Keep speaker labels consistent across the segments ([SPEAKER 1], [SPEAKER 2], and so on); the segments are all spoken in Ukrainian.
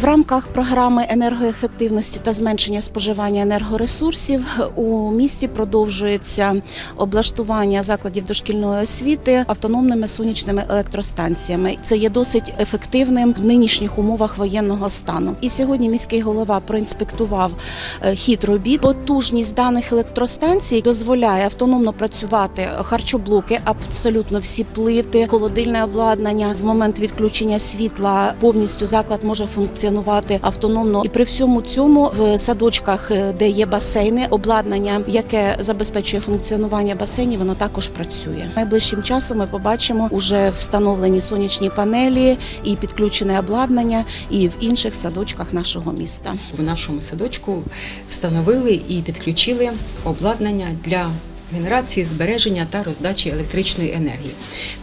[SPEAKER 1] В рамках програми енергоефективності та зменшення споживання енергоресурсів у місті продовжується облаштування закладів дошкільної освіти автономними сонячними електростанціями. Це є досить ефективним в нинішніх умовах воєнного стану. І сьогодні міський голова проінспектував е, хід робіт. Потужність даних електростанцій дозволяє автономно працювати харчоблоки, абсолютно всі плити, холодильне обладнання. В момент відключення світла повністю заклад може функціонувати автономно. І при всьому цьому в садочках, е, де є басейни, обладнання, яке забезпечує функціонування басейнів, воно також працює. Найближчим часом ми побачимо уже встановлені сонячні панелі і підключене обладнання, і в інших садочках нашого міста.
[SPEAKER 2] В нашому садочку встановили і підключили обладнання для генерації, збереження та роздачі електричної енергії.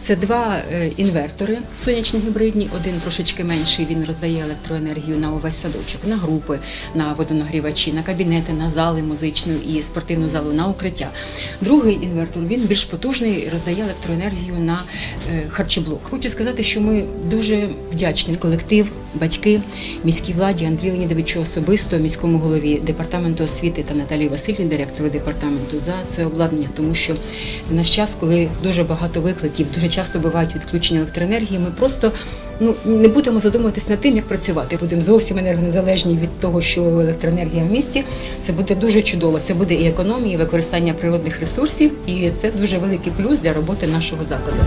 [SPEAKER 2] Це два е, інвертори сонячні гібридні, один трошечки менший. Він роздає електроенергію на увесь садочок, на групи, на водонагрівачі, на кабінети, на зали музичну і спортивну залу, на укриття. Другий інвертор він більш потужний, роздає електроенергію на е, харчоблок. Хочу сказати, що ми дуже вдячні колектив, батьки, міській владі Андрію Леонідовичу особисто, міському голові департаменту освіти та Наталії Васильівні, директору департаменту, за це обладнання, тому що в наш час, коли дуже багато викликів, дуже часто бувають відключення електроенергії, ми просто ну не будемо задумуватись над тим, як працювати. Будемо зовсім енергонезалежні від того, що електроенергія в місті. Це буде дуже чудово. Це буде і економія, і використання природних ресурсів, і це дуже великий плюс для роботи нашого закладу.